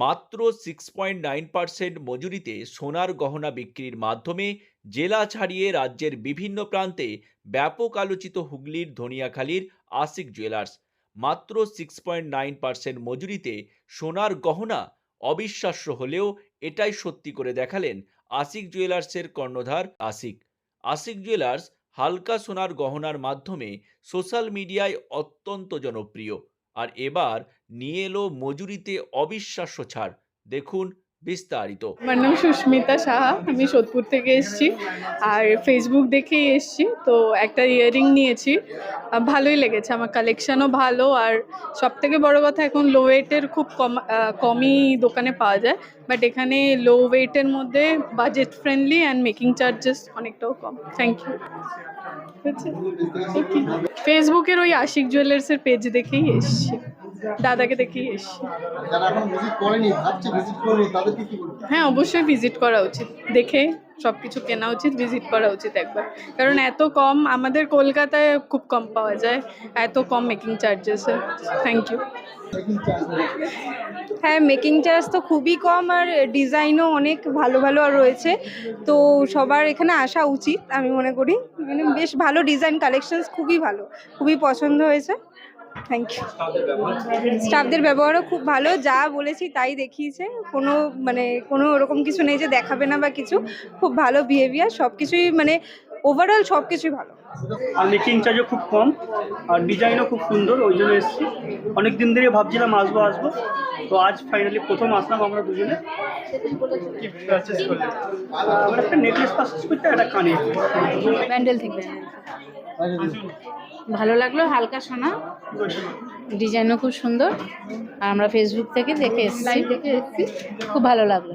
মাত্র six point nine percent মজুরিতে সোনার গহনা বিক্রির মাধ্যমে জেলা ছাড়িয়ে রাজ্যের বিভিন্ন প্রান্তে ব্যাপক আলোচিত হুগলির ধনিয়াখালীর আশিক জুয়েলার্স মাত্র সিক্স পয়েন্ট নাইন পার্সেন্ট মজুরিতে সোনার গহনা অবিশ্বাস্য হলেও এটাই সত্যি করে দেখালেন আশিক জুয়েলার্সের কর্ণধার আশিক। আশিক জুয়েলার্স হালকা সোনার গহনার মাধ্যমে সোশ্যাল মিডিয়ায় অত্যন্ত জনপ্রিয়। আর এবার নিয়ে এলো মজুরিতে অবিশ্বাস্য ছাড়। দেখুন বিস্তারিত। আমার নাম সুস্মিতা সাহা আমি সোদপুর থেকে এসেছি। আর ফেসবুক দেখেই এসেছি তো একটা ইয়াররিং নিয়েছি। ভালোই লেগেছে আমার কালেকশানও ভালো। আর সব থেকে বড়ো কথা এখন লো ওয়েটের খুব কম কমই দোকানে পাওয়া যায়। বাট এখানে লো ওয়েটের মধ্যে budget friendly and making charges অনেকটাও কম। থ্যাংক ইউ ফেসবুকের ওই আশিক জুয়েলার্সের পেজ দেখেই এসেছি। দাদাকে দেখেই এসেছি যারা এখন ভিজিট করেনি ভাবছে ভিজিট করবে তাদেরকে কি বলবে? হ্যাঁ অবশ্যই ভিজিট করা উচিত। দেখে সব কিছু কেনা উচিত ভিজিট করা উচিত একবার। কারণ এত কম আমাদের কলকাতায় খুব কম পাওয়া যায়। এত কম মেকিং চার্জেসে থ্যাংক ইউ হ্যাঁ মেকিং চার্জ তো খুবই কম আর ডিজাইনও অনেক ভালো ভালো আর রয়েছে। তো সবার এখানে আসা উচিত আমি মনে করি। মানে বেশ ভালো ডিজাইন কালেকশনস খুবই ভালো খুবই পছন্দ হয়েছে। থ্যাংক ইউ স্টাফদের ব্যবহারও খুব ভালো যা বলেছি তাই দেখিয়েছে। কোনো মানে কোনো ওরকম কিছু নেই যে দেখাবে না বা কিছু। খুব ভালো বিহেভিয়ার সব কিছুই মানে ওভারঅল সব কিছুই ভালো। আর মেকিং চার্জও খুব কম আর ডিজাইনও খুব সুন্দর ওই জন্য এসেছি। অনেক দিন ধরে ভাবছিলাম আসব আসব। তো আজ ফাইনালি প্রথম আসলাম আমরা দুজনে। আমার একটা নেকলেস পারচেস করতে একটা কানে ব্যান্ডেল থেকে। ভালো লাগল হালকা সোনা। ডিজাইনও খুব সুন্দর। আর আমরা ফেসবুক থেকে দেখে এসেছি। দেখে এসেছি। খুব ভালো লাগল।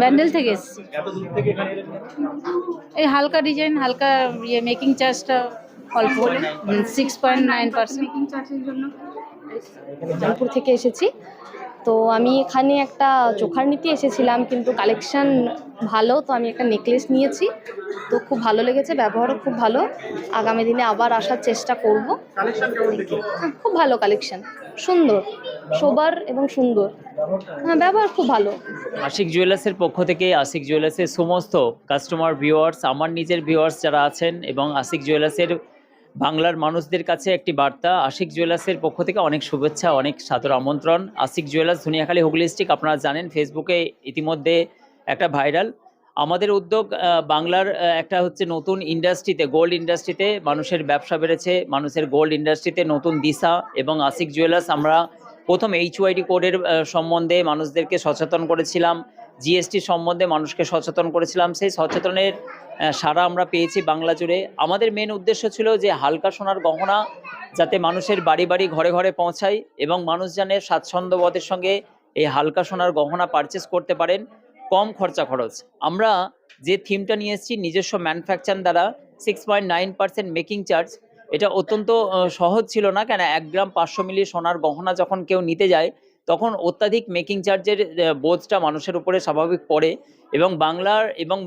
ব্যান্ডেল থেকে এসেছি। এই হালকা ডিজাইন হালকা ইয়ে মেকিং চার্জটা অল্প six point nine percent making চার্জের জন্য। থেকে এসেছি। তো আমি এখানে একটা চোখার নিতে এসেছিলাম কিন্তু কালেকশন ভালো তো আমি একটা নেকলেস নিয়েছি। তো খুব ভালো লেগেছে ব্যবহারও খুব ভালো। আগামী দিনে আবার আসার চেষ্টা করব। খুব ভালো কালেকশন সুন্দর সোবার এবং সুন্দর। হ্যাঁ ব্যবহার খুব ভালো। আশিক জুয়েলার্সের পক্ষ থেকে আশিক জুয়েলার্সের সমস্ত কাস্টমার ভিউয়ার্স আমার নিজের ভিউয়ার্স যারা আছেন এবং আশিক জুয়েলার্সের বাংলার মানুষদের কাছে একটি বার্তা, আশিক জুয়েলার্সের পক্ষ থেকে অনেক শুভেচ্ছা, অনেক সাদর আমন্ত্রণ। আশিক জুয়েলার্স, ধুনিয়াখালী হুগলি ডিস্ট্রিক্ট, আপনারা জানেন ফেসবুকে ইতিমধ্যে একটা ভাইরাল। আমাদের উদ্যোগ বাংলার একটা হচ্ছে নতুন ইন্ডাস্ট্রিতে, গোল্ড ইন্ডাস্ট্রিতে মানুষের ব্যবসা বেড়েছে, মানুষের গোল্ড ইন্ডাস্ট্রিতে নতুন দিশা এবং আশিক জুয়েলার্স, আমরা প্রথম এইচ ওয়াইডি কোডের সম্বন্ধে মানুষদেরকে সচেতন করেছিলাম। জিএসটি সম্বন্ধে মানুষকে সচেতন করেছিলাম। সেই সচেতনের সাড়া আমরা পেয়েছি বাংলা জুড়ে। আমাদের মেন উদ্দেশ্য ছিল যে হালকা সোনার গহনা যাতে মানুষের বাড়ি বাড়ি ঘরে ঘরে পৌঁছায় এবং মানুষ জানে স্বাচ্ছন্দ্যবোধের সঙ্গে এই হালকা সোনার গহনা পারচেস করতে পারেন। কম খরচা খরচ। আমরা যে থিমটা নিয়ে এসেছি, নিজস্ব ম্যানুফ্যাকচার দ্বারা six point nine percent making charge এটা অত্যন্ত সহজ ছিল না। কেন? এক গ্রাম পাঁচশো মিলি সোনার গহনা যখন কেউ নিতে যায় তখন অত্যাধিক মেকিং চার্জের বোঝটা মানুষের উপরে স্বাভাবিক পড়ে এবং বাংলার এবং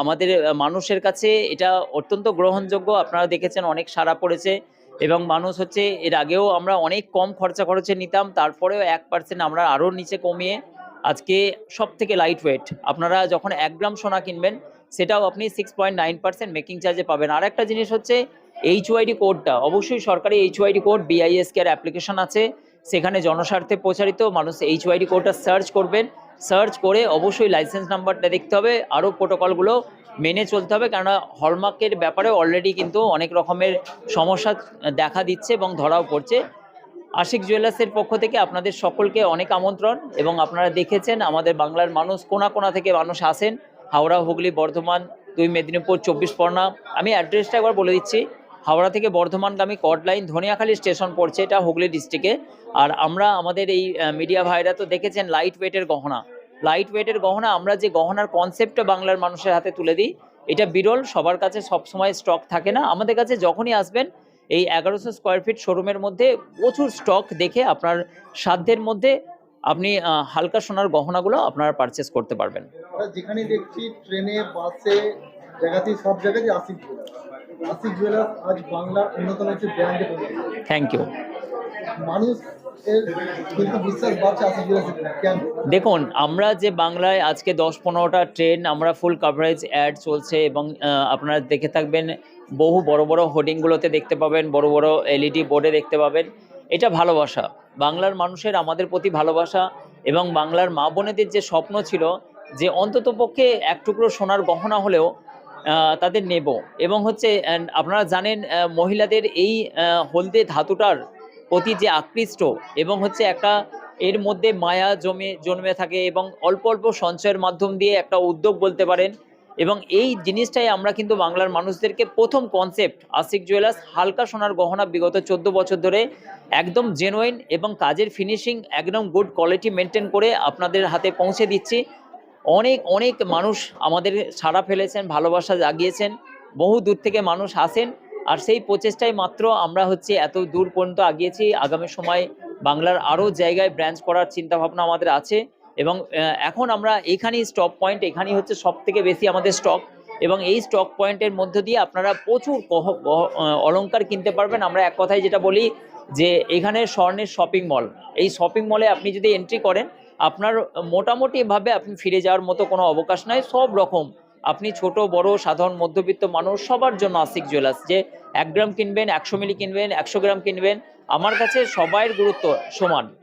আমাদের মানুষের কাছে এটা অত্যন্ত গ্রহণযোগ্য। আপনারা দেখেছেন অনেক সাড়া পড়েছে এবং মানুষ হচ্ছে, এর আগেও আমরা অনেক কম খরচা খরচে নিতাম, তারপরেও এক পার্সেন্ট আমরা আরও নিচে কমিয়ে আজকে সব থেকে লাইট ওয়েট আপনারা যখন এক গ্রাম সোনা কিনবেন, সেটাও আপনি six point nine percent making চার্জে পাবেন। আর একটা জিনিস হচ্ছে এইচ ওয়াইডি কোডটা অবশ্যই সরকারি H UID code BIS care application আছে। সেখানে জনস্বার্থে প্রচারিত, মানুষ এইচ ওয়াইডি কোডটা সার্চ করবেন। সার্চ করে অবশ্যই লাইসেন্স নাম্বারটা দেখতে হবে, আরও প্রোটোকলগুলো মেনে চলতে হবে, কেননা হলমার্কের ব্যাপারে অলরেডি কিন্তু অনেক রকমের সমস্যা দেখা দিচ্ছে এবং ধরাও পড়ছে। আশিক জুয়েলার্সের পক্ষ থেকে আপনাদের সকলকে অনেক আমন্ত্রণ এবং আপনারা দেখেছেন আমাদের বাংলার মানুষ কোনা কোনা থেকে মানুষ আসেন। হাওড়া, হুগলি, বর্ধমান, দুই মেদিনীপুর, চব্বিশ পরগনা। আমি অ্যাড্রেসটা একবার বলে দিচ্ছি। হাওড়া থেকে বর্ধমানগামী কট লাইন ধনিয়াখালী স্টেশন পড়ছে এটা হুগলি ডিস্ট্রিক্টে। আর আমরা আমাদের এই মিডিয়া ভাইরা তো দেখেছেন লাইট ওয়েটের গহনা। লাইট ওয়েটের গহনা আমরা যে গহনার কনসেপ্টটা বাংলার মানুষের হাতে তুলে দিই, এটা বিরল, সবার কাছে সবসময় স্টক থাকে না। আমাদের কাছে যখনই আসবেন, এই এগারোশো স্কোয়ার ফিট শোরুমের মধ্যে প্রচুর স্টক দেখে আপনার সাধ্যের মধ্যে আপনি হালকা সোনার গহনাগুলো আপনারা পারচেস করতে পারবেন। যেখানে দেখছি, ট্রেনে, বাসে, জায়গাতেই সব জায়গায় জুয়েলার্স আশিক জুয়েলার্স আজ বাংলার অন্যতম একটি ব্র্যান্ডে থ্যাংক ইউ মানুষ দেখুন আমরা যে বাংলায় আজকে দশ পনেরোটা ট্রেন আমরা ফুল কাভারেজ অ্যাড চলছে এবং আপনারা দেখে থাকবেন বহু বড় বড় হোর্ডিংগুলোতে দেখতে পাবেন বড় বড় এলইডি বোর্ডে দেখতে পাবেন। এটা ভালোবাসা। বাংলার মানুষের আমাদের প্রতি ভালোবাসা এবং বাংলার মা বোনেদের যে স্বপ্ন ছিল যে অন্তত পক্ষে এক টুকরো সোনার গহনা হলেও তাদের নেব। এবং হচ্ছে আপনারা জানেন মহিলাদের এই হলদে ধাতুটার প্রতি যে আকৃষ্ট এবং হচ্ছে একটা এর মধ্যে মায়া জমে, জন্মে থাকে এবং অল্প অল্প সঞ্চয়ের মাধ্যম দিয়ে একটা উদ্যোগ বলতে পারেন। এবং এই জিনিসটাই আমরা কিন্তু বাংলার মানুষদেরকে প্রথম কনসেপ্ট আশিক জুয়েলার্স হালকা সোনার গহনা বিগত চোদ্দ বছর ধরে একদম জেনুইন এবং কাজের ফিনিশিং একদম গুড কোয়ালিটি মেনটেন করে আপনাদের হাতে পৌঁছে দিচ্ছি। অনেক অনেক মানুষ আমাদের সাড়া ফেলেছেন, ভালোবাসা জাগিয়েছেন, বহু দূর থেকে মানুষ আসেন, আর সেই প্রচেষ্টায় মাত্র আমরা হচ্ছে এত দূর পর্যন্ত আগিয়েছি। আগামী সময় বাংলার আরও জায়গায় ব্রাঞ্চ করার চিন্তা ভাবনা আমাদের আছে এবং এখন আমরা এখানেই স্টক পয়েন্ট এখানেই হচ্ছে সব থেকে বেশি আমাদের স্টক এবং এই স্টক পয়েন্টের মধ্য দিয়ে আপনারা প্রচুর অলংকার কিনতে পারবেন। আমরা এক কথায় যেটা বলি যে এখানে স্বর্ণের শপিং মল এই শপিং মলে আপনি যদি এন্ট্রি করেন আপনার মোটামুটিভাবে আপনি ফিরে যাওয়ার মতো কোনো অবকাশ নাই। সব রকম। আপনি ছোট, বড়, সাধারণ, মধ্যবিত্ত মানুষ, সবার জন্য আশিক জুয়েলার্স যে এক গ্রাম কিনবেন, একশো মিলি কিনবেন, একশো গ্রাম কিনবেন, আমার কাছে সবাইয়ের গুরুত্ব সমান।